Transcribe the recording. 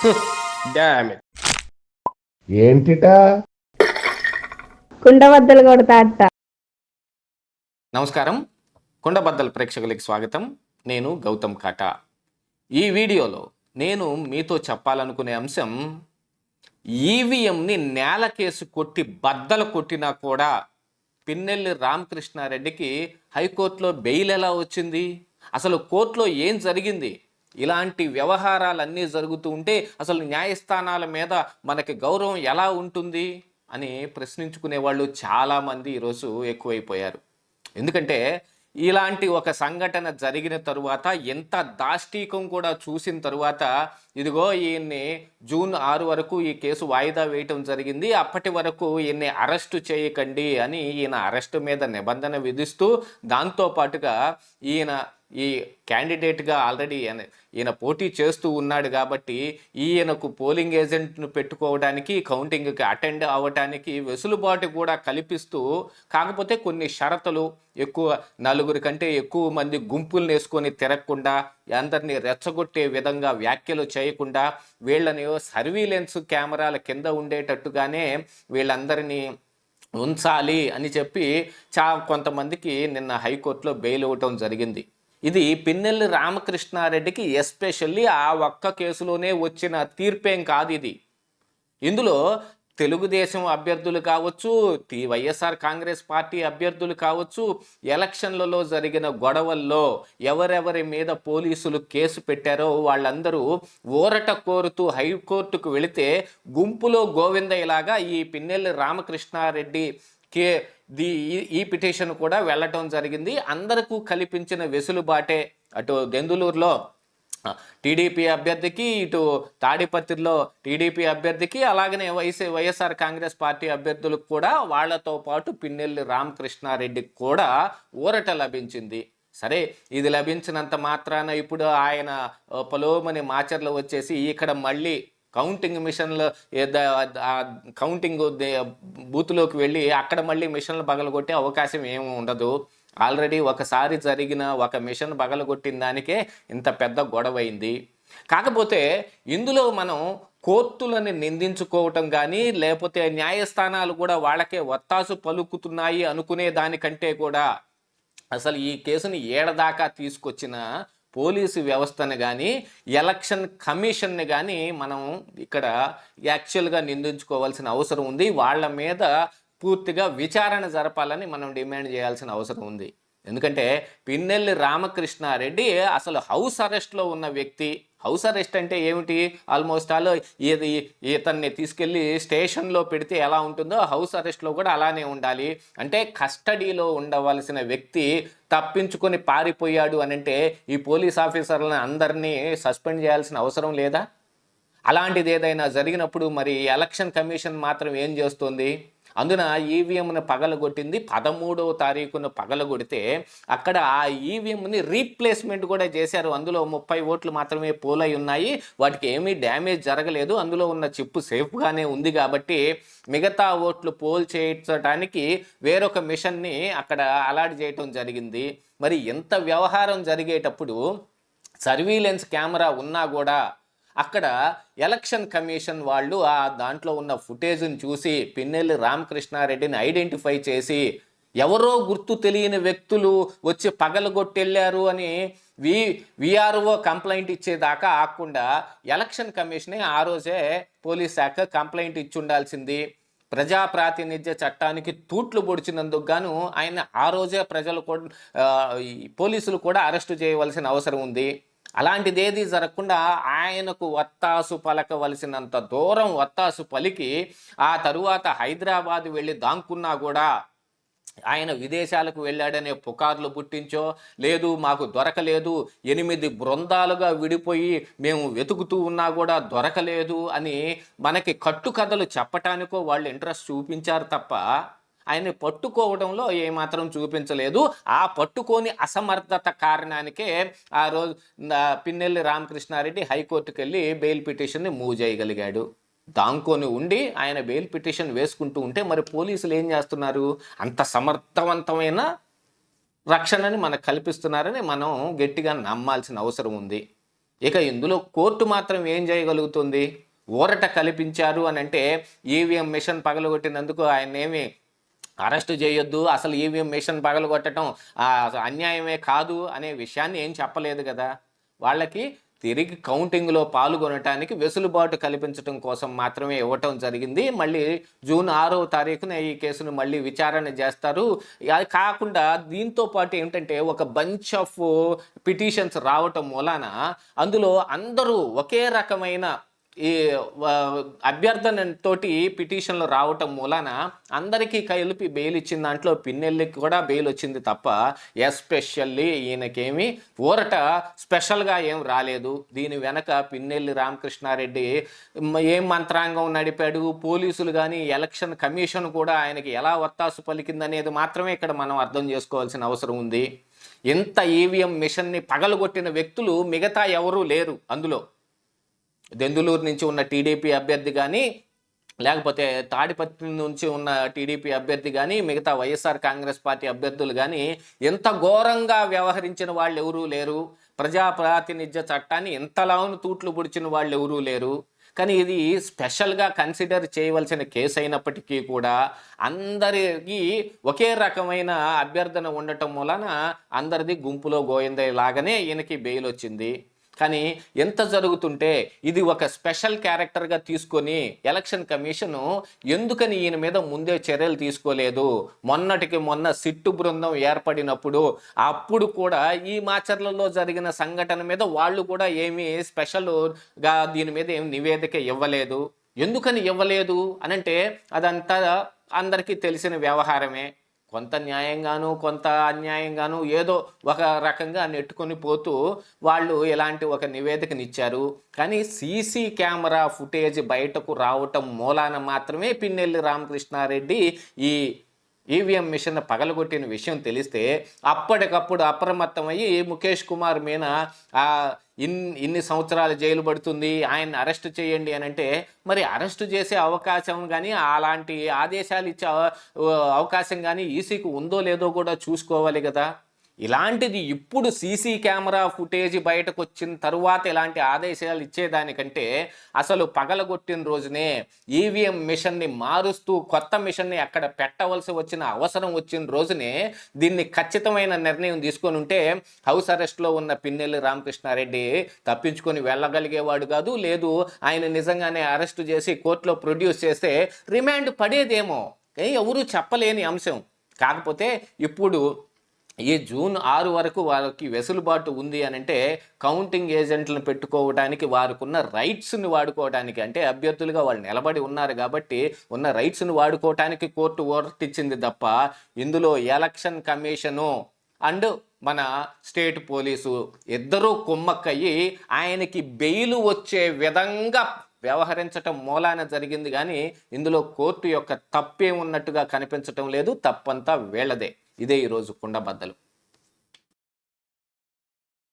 ఏంటిటా? కుండబద్దలు కొడతా అట్ట నమస్కారం. కుండబద్దల ప్రేక్షకులకి స్వాగతం. నేను గౌతమ్ కాటా. ఈ వీడియోలో నేను మీతో చెప్పాలనుకునే అంశం ఈవీఎంని నేలకేసి కొట్టి బద్దలు కొట్టినా కూడా పిన్నెల్లి రామకృష్ణారెడ్డికి హైకోర్టులో బెయిల్ ఎలా వచ్చింది? అసలు కోర్టులో ఏం జరిగింది? ఇలాంటి వ్యవహారాలన్నీ జరుగుతూ ఉంటే అసలు న్యాయస్థానాల మీద మనకి గౌరవం ఎలా ఉంటుంది అని ప్రశ్నించుకునే వాళ్ళు చాలామంది ఈరోజు ఎక్కువైపోయారు. ఎందుకంటే ఇలాంటి ఒక సంఘటన జరిగిన తరువాత ఎంత దాష్టీకం కూడా చూసిన తరువాత ఇదిగో ఈయన్ని జూన్ ఆరు వరకు ఈ కేసు వాయిదా వేయటం జరిగింది అప్పటి వరకు ఈయన్ని అరెస్టు చేయకండి అని ఈయన అరెస్టు మీద నిబంధన విధిస్తూ దాంతో పాటుగా ఈయన ఈ క్యాండిడేట్గా ఆల్రెడీ ఈయన పోటీ చేస్తూ ఉన్నాడు కాబట్టి ఈయనకు పోలింగ్ ఏజెంట్ను పెట్టుకోవడానికి కౌంటింగ్కి అటెండ్ అవ్వడానికి వెసులుబాటు కూడా కల్పిస్తూ కాకపోతే కొన్ని షరతులు ఎక్కువ నలుగురి కంటే ఎక్కువ మంది గుంపులు వేసుకొని తిరగకుండా అందరినీ రెచ్చగొట్టే విధంగా వ్యాఖ్యలు చేయకుండా వీళ్ళని సర్వీలెన్స్ కెమెరాల కింద ఉండేటట్టుగానే వీళ్ళందరినీ ఉంచాలి అని చెప్పి చా కొంతమందికి నిన్న హైకోర్టులో బెయిల్ ఇవ్వటం జరిగింది. ఇది పిన్నెల్లి రామకృష్ణారెడ్డికి ఎస్పెషల్లీ ఆ ఒక్క కేసులోనే వచ్చిన తీర్పేం కాదు ఇది. ఇందులో తెలుగుదేశం అభ్యర్థులు కావచ్చు టి- వైఎస్ఆర్ కాంగ్రెస్ పార్టీ అభ్యర్థులు కావచ్చు ఎలక్షన్లలో జరిగిన గొడవల్లో ఎవరెవరి మీద పోలీసులు కేసు పెట్టారో వాళ్ళందరూ ఊరట కోరుతూ హైకోర్టుకు వెళితే గుంపులో గోవిందయ్యలాగా ఈ పిన్నెల్లి రామకృష్ణారెడ్డి కే ది ఈ- ఈ పిటిషన్ కూడా వెళ్ళటం జరిగింది. అందరికీ కల్పించిన వెసులుబాటే అటు దెందులూరులో టీడీపీ అభ్యర్థికి ఇటు తాడిపత్రిలో టీడీపీ అభ్యర్థికి అలాగనే వైసీ వైఎస్ఆర్ కాంగ్రెస్ పార్టీ అభ్యర్థులకు కూడా వాళ్ళతో పాటు పిన్నెల్లి రామకృష్ణారెడ్డికి కూడా ఊరట లభించింది. సరే ఇది లభించినంత మాత్రాన ఇప్పుడు ఆయన పొలోమని మాచర్లు వచ్చేసి ఇక్కడ మళ్ళీ కౌంటింగ్ మిషన్లు కౌంటింగ్ దే- బూత్లోకి వెళ్ళి అక్కడ మళ్ళీ మిషన్లు పగలగొట్టే అవకాశం ఏమి ఉండదు. ఆల్రెడీ ఒకసారి జరిగిన ఒక మిషన్ పగలగొట్టిన దానికే ఇంత పెద్ద గొడవైంది. కాకపోతే ఇందులో మనం కోర్టులని నిందించుకోవటం కానీ లేకపోతే న్యాయస్థానాలు కూడా వాళ్ళకే ఒత్తాసు పలుకుతున్నాయి అనుకునే దానికంటే కూడా అసలు ఈ కేసుని ఏడదాకా తీసుకొచ్చిన పోలీసు వ్యవస్థను కానీ ఎలక్షన్ కమిషన్ని కానీ మనం ఇక్కడ యాక్చువల్గా నిందించుకోవాల్సిన అవసరం ఉంది. వాళ్ళ మీద పూర్తిగా విచారణ జరపాలని మనం డిమాండ్ చేయాల్సిన అవసరం ఉంది. ఎందుకంటే పిన్నెల్లి రామకృష్ణారెడ్డి అసలు హౌస్ అరెస్ట్లో ఉన్న వ్యక్తి. హౌస్ అరెస్ట్ అంటే ఏమిటి? ఆల్మోస్ట్ ఆల్ ఇది ఇతన్ని తీసుకెళ్ళి స్టేషన్లో పెడితే ఎలా ఉంటుందో హౌస్ అరెస్ట్లో కూడా అలానే ఉండాలి. అంటే కస్టడీలో ఉండవలసిన వ్యక్తి తప్పించుకొని పారిపోయాడు అని అంటే ఈ పోలీస్ ఆఫీసర్లను అందరినీ సస్పెండ్ చేయాల్సిన అవసరం లేదా? అలాంటిది ఏదైనా జరిగినప్పుడు మరి ఎలక్షన్ కమిషన్ మాత్రం ఏం చేస్తుంది? అందున ఈవీఎంను పగలగొట్టింది. పదమూడవ తారీఖున పగలగొడితే అక్కడ ఆ ఈవీఎంని రీప్లేస్మెంట్ కూడా చేశారు. అందులో ముప్పై ఓట్లు మాత్రమే పోలై ఉన్నాయి వాటికి ఏమీ డ్యామేజ్ జరగలేదు. అందులో ఉన్న చిప్పు సేఫ్గానే ఉంది కాబట్టి మిగతా ఓట్లు పోల్ చేయించడానికి వేరొక మిషన్ని అక్కడ అలాట్ చేయటం జరిగింది. మరి ఎంత వ్యవహారం జరిగేటప్పుడు సర్వీలెన్స్ కెమెరా ఉన్నా కూడా అక్కడ ఎలక్షన్ కమిషన్ వాళ్ళు ఆ దాంట్లో ఉన్న ఫుటేజ్ని చూసి పిన్నెల్లి రామకృష్ణారెడ్డిని ఐడెంటిఫై చేసి ఎవరో గుర్తు తెలియని వ్యక్తులు వచ్చి పగలగొట్టెళ్ళారు అని వి విఆర్ఓ కంప్లైంట్ ఇచ్చేదాకా ఆకుండా ఎలక్షన్ కమిషనే ఆ రోజే పోలీస్ శాఖ కంప్లైంట్ ఇచ్చి ఉండాల్సింది ప్రజా ప్రాతినిధ్య చట్టానికి తూట్లు పొడిచినందుకు గాను ఆయన ఆ రోజే ప్రజలు కూడా పోలీసులు కూడా అరెస్టు చేయవలసిన అవసరం ఉంది. అలాంటిదేది జరగకుండా ఆయనకు వత్తాసు పలకవలసినంత దూరం వత్తాసు పలికి ఆ తరువాత హైదరాబాద్ వెళ్ళి దాంకున్నా కూడా ఆయన విదేశాలకు వెళ్ళాడనే పుకార్లు పుట్టించో లేదు మాకు దొరకలేదు ఎనిమిది బృందాలుగా విడిపోయి మేము వెతుకుతూ ఉన్నా కూడా దొరకలేదు అని మనకి కట్టుకథలు చెప్పటానికో వాళ్ళు ఇంట్రెస్ట్ చూపించారు తప్ప ఆయన్ని పట్టుకోవడంలో ఏమాత్రం చూపించలేదు. ఆ పట్టుకోని అసమర్థత కారణానికే ఆ రోజు పిన్నెల్లి రామకృష్ణారెడ్డి హైకోర్టుకు వెళ్ళి బెయిల్ పిటిషన్ని మూవ్ చేయగలిగాడు. దాంకొని ఉండి ఆయన బెయిల్ పిటిషన్ వేసుకుంటూ ఉంటే మరి పోలీసులు ఏం చేస్తున్నారు? అంత సమర్థవంతమైన రక్షణని మనకు కల్పిస్తున్నారని మనం గట్టిగా నమ్మాల్సిన అవసరం ఉంది. ఇక ఇందులో కోర్టు మాత్రం ఏం చేయగలుగుతుంది? ఊరట కల్పించారు అని అంటే ఈవీఎం మిషన్ పగలగొట్టినందుకు ఆయన ఏమి అరెస్ట్ చేయొద్దు అసలు ఈవీఎం మిషన్ పగలగొట్టడం అన్యాయమే కాదు అనే విషయాన్ని ఏం చెప్పలేదు కదా. వాళ్ళకి తిరిగి కౌంటింగ్లో పాల్గొనటానికి వెసులుబాటు కల్పించడం కోసం మాత్రమే ఇవ్వటం జరిగింది. మళ్ళీ జూన్ ఆరో తారీఖున ఈ కేసును మళ్ళీ విచారణ చేస్తారు. అది కాకుండా దీంతో పాటు ఏంటంటే ఒక బంచ్ ఆఫ్ పిటిషన్స్ రావటం మూలాన అందులో అందరూ ఒకే రకమైన ఈ అభ్యర్థనతోటి పిటిషన్లు రావటం మూలాన అందరికీ కలిపి బెయిల్ ఇచ్చిన దాంట్లో పిన్నెల్లికి కూడా బెయిల్ వచ్చింది తప్ప ఎస్పెషల్లీ ఈయనకేమి ఊరట స్పెషల్గా ఏం రాలేదు. దీని వెనక పిన్నెల్లి రామకృష్ణారెడ్డి ఏం మంత్రాంగం నడిపాడు పోలీసులు కానీ ఎలక్షన్ కమిషన్ కూడా ఆయనకి ఎలా ఒత్తాసు పలికిందనేది మాత్రమే ఇక్కడ మనం అర్థం చేసుకోవాల్సిన అవసరం ఉంది. ఇంత ఈవీఎం మిషన్ని పగలగొట్టిన వ్యక్తులు మిగతా ఎవరూ లేరు అందులో. దెందులూరు నుంచి ఉన్న టీడీపీ అభ్యర్థి కానీ లేకపోతే తాడిపత్రి నుంచి ఉన్న టీడీపీ అభ్యర్థి కానీ మిగతా వైఎస్ఆర్ కాంగ్రెస్ పార్టీ అభ్యర్థులు కానీ ఎంత ఘోరంగా వ్యవహరించిన వాళ్ళు ఎవరూ లేరు. ప్రజా ప్రాతినిధ్య చట్టాన్ని ఇంతలాను తూట్లు పొడిచిన వాళ్ళు ఎవరూ లేరు. కానీ ఇది స్పెషల్గా కన్సిడర్ చేయవలసిన కేసు అయినప్పటికీ కూడా అందరికీ ఒకే రకమైన అభ్యర్థన ఉండటం వలన అందరిది గుంపులో గోయిందే లాగానే ఈయనకి బెయిల్ వచ్చింది కానీ ఎంత జరుగుతుంటే ఇది ఒక స్పెషల్ క్యారెక్టర్గా తీసుకొని ఎలక్షన్ కమిషన్ ఎందుకని ఈయన మీద ముందే చర్యలు తీసుకోలేదు? మొన్నటికి మొన్న సిట్టు బృందం ఏర్పడినప్పుడు అప్పుడు కూడా ఈ మాచర్లలో జరిగిన సంఘటన మీద వాళ్ళు కూడా ఏమీ స్పెషల్గా దీని మీద ఏమి నివేదిక ఇవ్వలేదు. ఎందుకని ఇవ్వలేదు? అనంటే అదంతా అందరికీ తెలిసిన వ్యవహారమే. కొంత న్యాయంగాను కొంత అన్యాయంగాను ఏదో ఒక రకంగా నెట్టుకొని పోతూ వాళ్ళు ఇలాంటి ఒక నివేదికనిచ్చారు. కానీ సీసీ కెమెరా ఫుటేజ్ బయటకు రావటం మూలాన మాత్రమే పిన్నెల్లి రామకృష్ణారెడ్డి ఈ ఈవీఎం మిషన్ పగలగొట్టిన విషయం తెలిస్తే అప్పటికప్పుడు అప్రమత్తమయ్యి ముఖేష్ కుమార్ మీద ఇన్ ఇన్ని సంవత్సరాలు జైలు పడుతుంది ఆయన అరెస్ట్ చేయండి అని అంటే మరి అరెస్ట్ చేసే అవకాశం కానీ అలాంటి ఆదేశాలు ఇచ్చే అవకాశం కానీ ఈసీకి ఉందో లేదో కూడా చూసుకోవాలి కదా. ఇలాంటిది ఇప్పుడు సీసీ కెమెరా ఫుటేజ్ బయటకు వచ్చిన తరువాత ఇలాంటి ఆదేశాలు ఇచ్చేదానికంటే అసలు పగలగొట్టిన రోజునే ఈవీఎం మిషన్ని మారుస్తూ కొత్త మిషన్ని అక్కడ పెట్టవలసి వచ్చిన అవసరం వచ్చిన రోజునే దీన్ని ఖచ్చితమైన నిర్ణయం తీసుకొని ఉంటే హౌస్ అరెస్ట్లో ఉన్న పిన్నెల్లి రామకృష్ణారెడ్డి తప్పించుకొని వెళ్ళగలిగేవాడు కాదు. లేదు ఆయన నిజంగానే అరెస్ట్ చేసి కోర్టులో ప్రొడ్యూస్ చేస్తే రిమాండ్ పడేదేమో. ఎవరూ చెప్పలేని అంశం. కాకపోతే ఇప్పుడు ఈ జూన్ ఆరు వరకు వాళ్ళకి వెసులుబాటు ఉంది అని అంటే కౌంటింగ్ ఏజెంట్లను పెట్టుకోవడానికి వారికున్న రైట్స్ని వాడుకోవడానికి అంటే అభ్యర్థులుగా వాళ్ళు నిలబడి ఉన్నారు కాబట్టి ఉన్న రైట్స్ని వాడుకోవటానికి కోర్టు ఓర్ట్ తప్ప ఇందులో ఎలక్షన్ కమిషను అండ్ మన స్టేట్ పోలీసు ఇద్దరూ కుమ్మక్కయ్యి ఆయనకి బెయిల్ వచ్చే విధంగా వ్యవహరించటం మూలాన జరిగింది కానీ ఇందులో కోర్టు యొక్క తప్పే ఉన్నట్టుగా కనిపించటం లేదు తప్పంతా వీళ్ళదే. ఇదే ఈరోజు కుండబద్దలు.